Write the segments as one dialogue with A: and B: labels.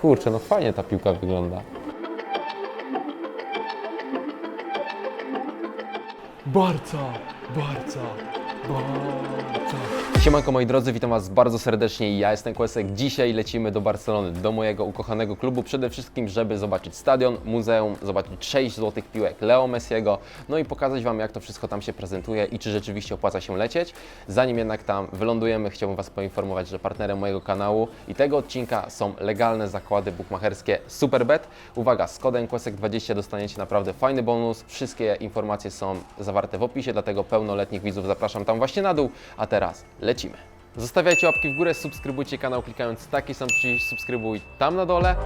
A: kurczę, no fajnie ta piłka wygląda.
B: Barca, Barca.
A: Siemanko moi drodzy, witam Was bardzo serdecznie. Ja jestem Kłesek. Dzisiaj lecimy do Barcelony, do mojego ukochanego klubu. Przede wszystkim, żeby zobaczyć stadion, muzeum, zobaczyć 6 złotych piłek Leo Messiego, no i pokazać Wam, jak to wszystko tam się prezentuje i czy rzeczywiście opłaca się lecieć. Zanim jednak tam wylądujemy, chciałbym Was poinformować, że partnerem mojego kanału i tego odcinka są legalne zakłady bukmacherskie Superbet. Uwaga, z kodem Kłesek20 dostaniecie naprawdę fajny bonus. Wszystkie informacje są zawarte w opisie, dlatego pełnoletnich widzów zapraszam tam właśnie na dół. A teraz lecimy. Zostawiajcie łapki w górę, subskrybujcie kanał klikając taki sam przycisk subskrybuj tam na dole.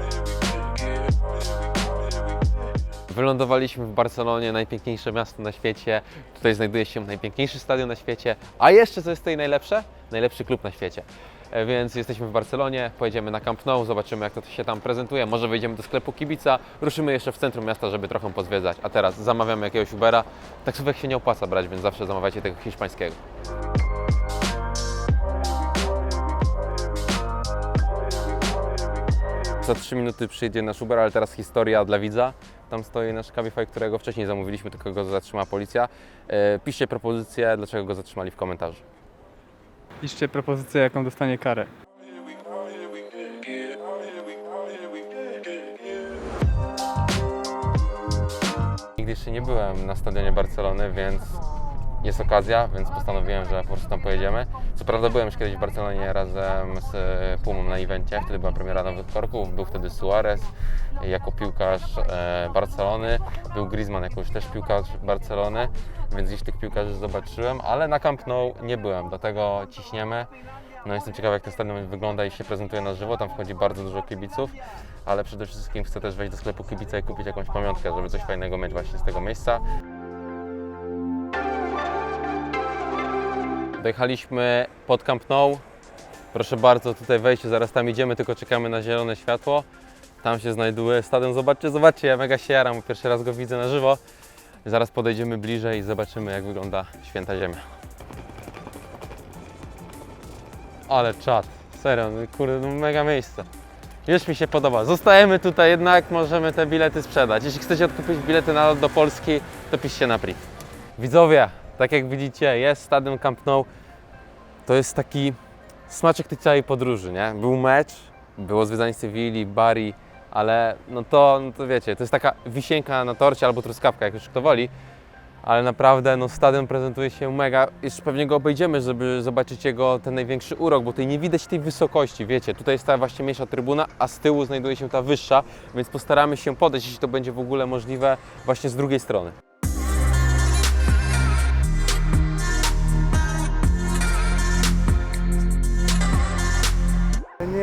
A: Wylądowaliśmy w Barcelonie, najpiękniejsze miasto na świecie. Tutaj znajduje się najpiękniejszy stadion na świecie. A jeszcze co jest tutaj najlepsze? Najlepszy klub na świecie. E, Więc jesteśmy w Barcelonie, pojedziemy na Camp Nou, zobaczymy jak to się tam prezentuje. Może wejdziemy do sklepu kibica, ruszymy jeszcze w centrum miasta, żeby trochę pozwiedzać. A teraz zamawiamy jakiegoś Ubera. Taksówek się nie opłaca brać, więc zawsze zamawiajcie tego hiszpańskiego. Za 3 minuty przyjdzie nasz Uber, ale teraz historia dla widza. Tam stoi nasz Cabify, którego wcześniej zamówiliśmy, tylko go zatrzymała policja. E, piszcie propozycję, dlaczego go zatrzymali w komentarzu.
B: Piszcie propozycję, jaką dostanie karę.
A: Nigdy jeszcze nie byłem na stadionie Barcelony, więc jest okazja, więc postanowiłem, że po prostu tam pojedziemy. Co prawda byłem już kiedyś w Barcelonie razem z Pumą na evencie, wtedy była premiera Nowych Korków, był wtedy Suarez jako piłkarz e, Barcelony, był Griezmann jako już też piłkarz Barcelony, więc gdzieś tych piłkarzy zobaczyłem, ale na Camp Nou nie byłem, dlatego ciśniemy. No jestem ciekawy jak ten stadion wygląda i się prezentuje na żywo, tam wchodzi bardzo dużo kibiców, ale przede wszystkim chcę też wejść do sklepu kibica i kupić jakąś pamiątkę, żeby coś fajnego mieć właśnie z tego miejsca. Dojechaliśmy pod Camp Nou. Proszę bardzo, tutaj wejście, zaraz tam idziemy, tylko czekamy na zielone światło. Tam się znajduje stadion. Zobaczcie, zobaczcie, ja mega się jaram, pierwszy raz go widzę na żywo. Zaraz podejdziemy bliżej i zobaczymy, jak wygląda święta ziemia. Ale czad, serio, no kurde, no mega miejsce. Już mi się podoba. Zostajemy tutaj jednak, możemy te bilety sprzedać. Jeśli chcecie odkupić bilety na lot do Polski, to piszcie na priv. Widzowie, tak jak widzicie, jest stadion Camp Nou. To jest taki smaczek tej całej podróży, nie? Był mecz, było zwiedzanie Sewilli, Bari, ale no to, no to wiecie, to jest taka wisienka na torcie albo truskawka, jak już kto woli. Ale naprawdę no, stadion prezentuje się mega. Jeszcze pewnie go obejdziemy, żeby zobaczyć jego ten największy urok, bo tutaj nie widać tej wysokości, wiecie. Tutaj jest ta właśnie mniejsza trybuna, a z tyłu znajduje się ta wyższa, więc postaramy się podejść, jeśli to będzie w ogóle możliwe, właśnie z drugiej strony.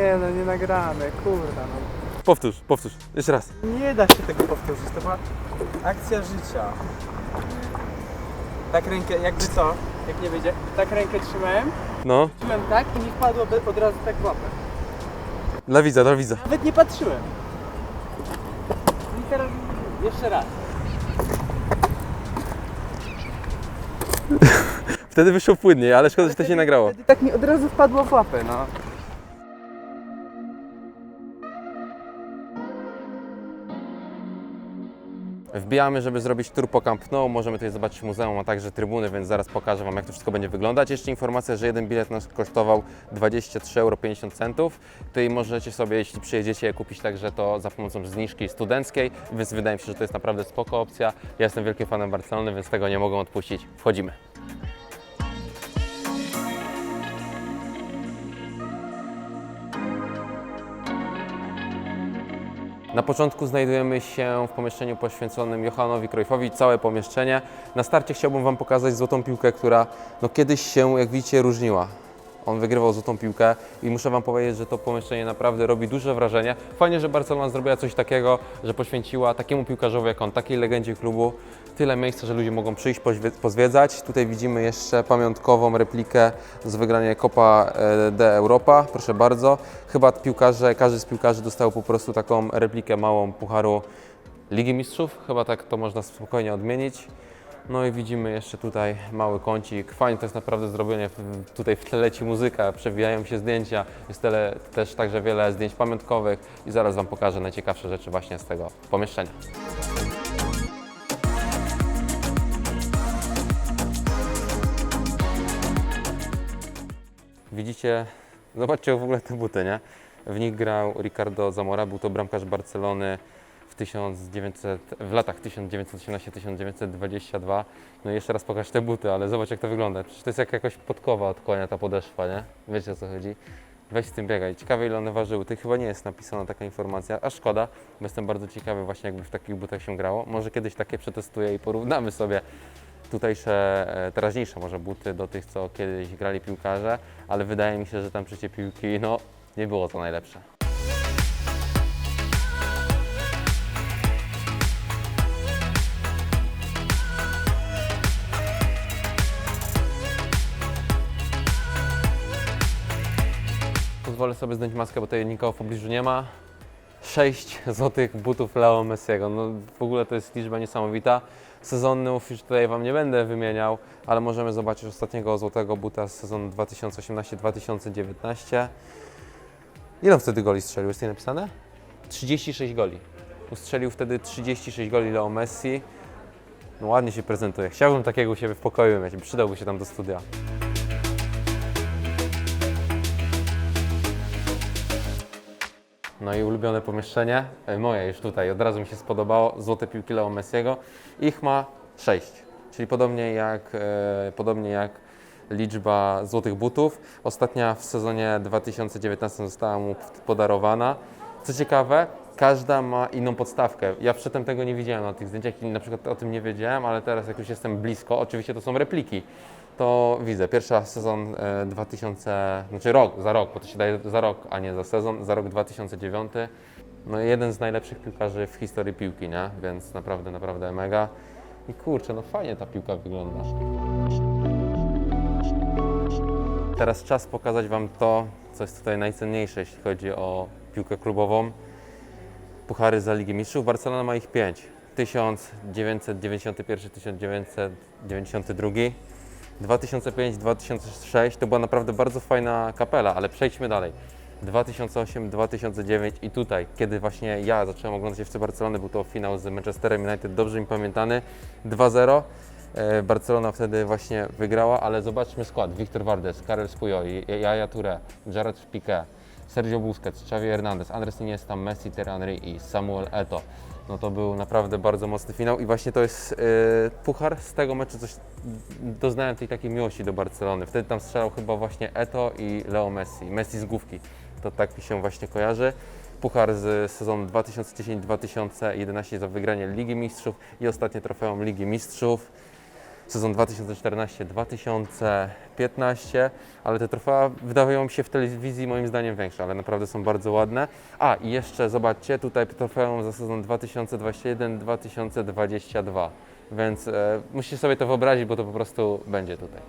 B: Nie no, nie nagrane, kurda no.
A: Powtórz, powtórz, jeszcze raz.
B: Nie da się tego powtórzyć, to była akcja życia. Tak rękę, jakby co, jak nie wyjdzie, tak rękę trzymałem,
A: No,
B: trzymałem tak i mi wpadło be- od razu tak w łapę.
A: dla widza, dla widza.
B: Nawet nie patrzyłem. I teraz jeszcze raz.
A: Wtedy wyszło płynnie, ale szkoda, że to się nagrało.
B: Wtedy tak mi od razu wpadło w łapę, no.
A: Wbijamy, żeby zrobić tour po Camp Nou. Możemy tutaj zobaczyć muzeum, a także trybuny, więc zaraz pokażę Wam, jak to wszystko będzie wyglądać. Jeszcze informacja, że jeden bilet nas kosztował 23,50 euro. Tutaj możecie sobie, jeśli przyjedziecie, kupić także to za pomocą zniżki studenckiej, więc wydaje mi się, że to jest naprawdę spoko opcja. Ja jestem wielkim fanem Barcelony, więc tego nie mogą odpuścić. Wchodzimy. Na początku znajdujemy się w pomieszczeniu poświęconym Johanowi Cruyffowi, całe pomieszczenie. Na starcie chciałbym Wam pokazać złotą piłkę, która no, kiedyś się, jak widzicie, różniła. On wygrywał złotą piłkę i muszę Wam powiedzieć, że to pomieszczenie naprawdę robi duże wrażenie. Fajnie, że Barcelona zrobiła coś takiego, że poświęciła takiemu piłkarzowi jak on, takiej legendzie klubu, tyle miejsca, że ludzie mogą przyjść, pozwiedzać. Tutaj widzimy jeszcze pamiątkową replikę z wygrania Copa e, de Europa, proszę bardzo. Chyba piłkarze, każdy z piłkarzy dostał po prostu taką replikę małą pucharu Ligi Mistrzów, chyba tak to można spokojnie odmienić. No i widzimy jeszcze tutaj mały kącik. Fajnie to jest naprawdę zrobione. Tutaj w tle leci muzyka, przewijają się zdjęcia. Jest tyle, też także wiele zdjęć pamiątkowych i zaraz Wam pokażę najciekawsze rzeczy właśnie z tego pomieszczenia. Widzicie, zobaczcie w ogóle te buty, nie? W nich grał Ricardo Zamora, był to bramkarz Barcelony 1900, w latach 1918-1922. No i jeszcze raz pokaż te buty, ale zobacz jak to wygląda. Przecież to jest jak jakaś podkowa od konia ta podeszwa, nie? Wiecie o co chodzi? Weź z tym biegaj. Ciekawe ile one ważyły. Tutaj chyba nie jest napisana taka informacja, a szkoda, bo jestem bardzo ciekawy właśnie jakby w takich butach się grało. Może kiedyś takie przetestuję i porównamy sobie tutejsze, e, teraźniejsze może buty do tych, co kiedyś grali piłkarze, ale wydaje mi się, że tam przecie piłki, no, nie było to najlepsze. Pozwolę sobie zdjąć maskę, bo tutaj nikogo w pobliżu nie ma. 6 złotych butów Leo Messiego. No w ogóle to jest liczba niesamowita. Sezonów już tutaj Wam nie będę wymieniał, ale możemy zobaczyć ostatniego złotego buta z sezonu 2018-2019. Ile on wtedy goli strzelił? Jest tutaj napisane? 36 goli. Ustrzelił wtedy 36 goli Leo Messi. No ładnie się prezentuje. Chciałbym takiego u siebie w pokoju mieć. Przydałby się tam do studia. No i ulubione pomieszczenie, e, moje już tutaj, od razu mi się spodobało, złote piłki Leo Messiego. Ich ma 6, czyli podobnie jak, e, podobnie jak liczba złotych butów. Ostatnia w sezonie 2019 została mu podarowana. Co ciekawe, każda ma inną podstawkę. Ja przedtem tego nie widziałem na tych zdjęciach i na przykład o tym nie wiedziałem, ale teraz jak już jestem blisko, oczywiście to są repliki, to widzę. Pierwszy raz sezon e, 2000, znaczy rok, za rok, bo to się daje za rok, a nie za sezon, za rok 2009. No jeden z najlepszych piłkarzy w historii piłki, nie? Więc naprawdę, naprawdę mega. I kurczę, no fajnie ta piłka wygląda. Teraz czas pokazać Wam to, co jest tutaj najcenniejsze, jeśli chodzi o piłkę klubową. Puchary za Ligę Mistrzów. Barcelona ma ich 5. 1991-1992. 2005-2006 to była naprawdę bardzo fajna kapela, ale przejdźmy dalej. 2008-2009 i tutaj, kiedy właśnie ja zacząłem oglądać FC Barcelony, był to finał z Manchesterem United, dobrze mi pamiętany, 2-0. E, Barcelona wtedy właśnie wygrała, ale zobaczmy skład. Wiktor Vardes, Karel Spujol, Jaja Touré, Gerard Piqué, Sergio Busquets, Xavi Hernandez, Andres Iniesta, Messi, Thierry Henry i Samuel Eto'o. No to był naprawdę bardzo mocny finał i właśnie to jest e, puchar. Z tego meczu coś doznałem tej takiej miłości do Barcelony. Wtedy tam strzelał chyba właśnie Eto i Leo Messi. Messi z główki. To tak mi się właśnie kojarzy. Puchar z sezonu 2010-2011 za wygranie Ligi Mistrzów i ostatnie trofeum Ligi Mistrzów. Sezon 2014-2015, ale te trofea wydawają się w telewizji moim zdaniem większe, ale naprawdę są bardzo ładne. A i jeszcze zobaczcie, tutaj trofeum za sezon 2021-2022, więc e, musicie sobie to wyobrazić, bo to po prostu będzie tutaj.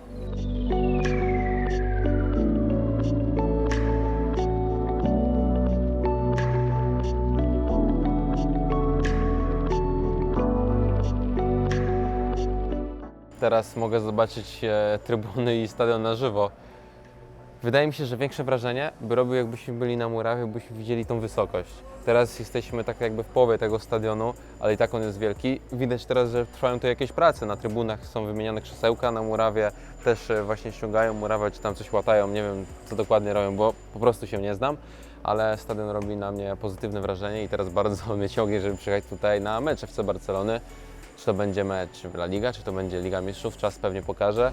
A: Teraz mogę zobaczyć e, trybuny i stadion na żywo. Wydaje mi się, że większe wrażenie by robił, jakbyśmy byli na murawie, jakbyśmy widzieli tą wysokość. Teraz jesteśmy tak jakby w połowie tego stadionu, ale i tak on jest wielki. Widać teraz, że trwają tu jakieś prace. Na trybunach są wymieniane krzesełka, na murawie też e, właśnie ściągają murawę, czy tam coś łatają. Nie wiem, co dokładnie robią, bo po prostu się nie znam. Ale stadion robi na mnie pozytywne wrażenie i teraz bardzo mnie ciągnie, żeby przyjechać tutaj na mecz FC Barcelony. Czy to będzie mecz La Liga, czy to będzie Liga Mistrzów, czas pewnie pokaże.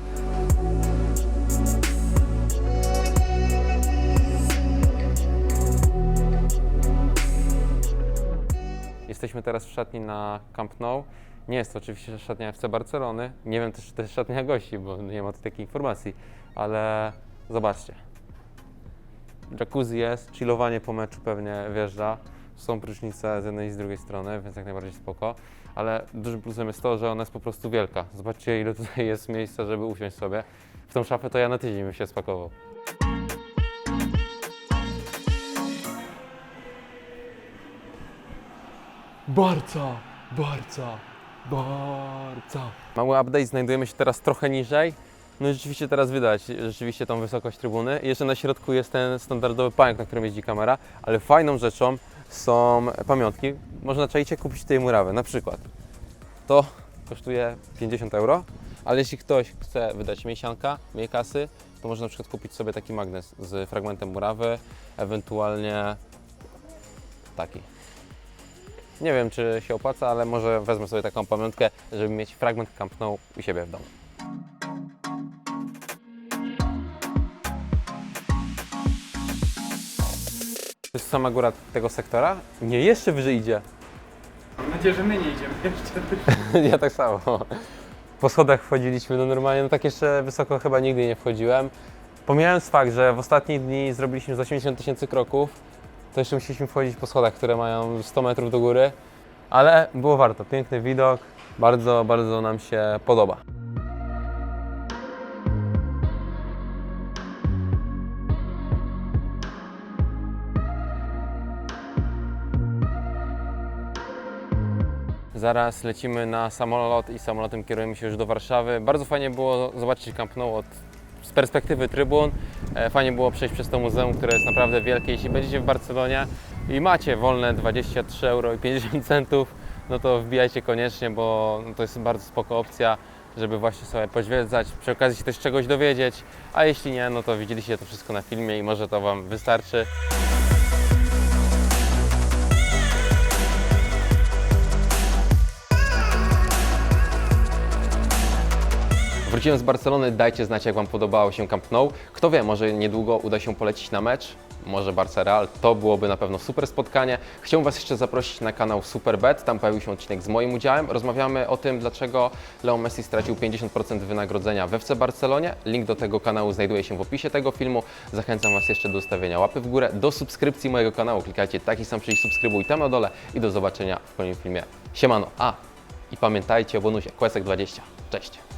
A: Jesteśmy teraz w szatni na Camp Nou. Nie jest to oczywiście szatnia FC Barcelony. Nie wiem też, czy to jest szatnia gości, bo nie ma tu takiej informacji, ale zobaczcie. Jacuzzi jest, chillowanie po meczu pewnie wjeżdża. Są prysznice z jednej i z drugiej strony, więc jak najbardziej spoko. Ale dużym plusem jest to, że ona jest po prostu wielka. Zobaczcie, ile tutaj jest miejsca, żeby usiąść sobie. W tą szafę to ja na tydzień bym się spakował.
C: Barca, Barca,
A: bardzo. Mały update, znajdujemy się teraz trochę niżej. No i rzeczywiście teraz widać rzeczywiście tą wysokość trybuny. I jeszcze na środku jest ten standardowy pająk, na którym jeździ kamera, ale fajną rzeczą są pamiątki. Można czajcie kupić tej murawy, na przykład. To kosztuje 50 euro, ale jeśli ktoś chce wydać miesiąca, mniej kasy, to można na przykład kupić sobie taki magnes z fragmentem murawy, ewentualnie taki. Nie wiem, czy się opłaca, ale może wezmę sobie taką pamiątkę, żeby mieć fragment Camp Nou u siebie w domu. Jest sama góra tego sektora? Nie, jeszcze wyżej idzie.
B: Mam nadzieję, że my nie idziemy jeszcze.
A: ja tak samo. Po schodach wchodziliśmy, no normalnie, no tak jeszcze wysoko chyba nigdy nie wchodziłem. Pomijając fakt, że w ostatnie dni zrobiliśmy z 80 tysięcy kroków, to jeszcze musieliśmy wchodzić po schodach, które mają 100 metrów do góry, ale było warto. Piękny widok, bardzo, bardzo nam się podoba. Zaraz lecimy na samolot i samolotem kierujemy się już do Warszawy. Bardzo fajnie było zobaczyć Camp Nou od, z perspektywy trybun. E, Fajnie było przejść przez to muzeum, które jest naprawdę wielkie. Jeśli będziecie w Barcelonie i macie wolne 23 euro i 50 centów, no to wbijajcie koniecznie, bo no to jest bardzo spoko opcja, żeby właśnie sobie poświedzać, przy okazji się też czegoś dowiedzieć. A jeśli nie, no to widzieliście to wszystko na filmie i może to Wam wystarczy. Wróciłem z Barcelony, dajcie znać jak Wam podobało się Camp Nou. Kto wie, może niedługo uda się polecić na mecz, może Barca Real, to byłoby na pewno super spotkanie. Chciałbym Was jeszcze zaprosić na kanał Superbet, tam pojawił się odcinek z moim udziałem. Rozmawiamy o tym, dlaczego Leo Messi stracił 50% wynagrodzenia we FC Barcelonie. Link do tego kanału znajduje się w opisie tego filmu. Zachęcam Was jeszcze do ustawienia łapy w górę, do subskrypcji mojego kanału. Klikajcie taki sam przycisk subskrybuj tam na dole i do zobaczenia w kolejnym filmie. Siemano, a i pamiętajcie o bonusie Quesek20. Cześć!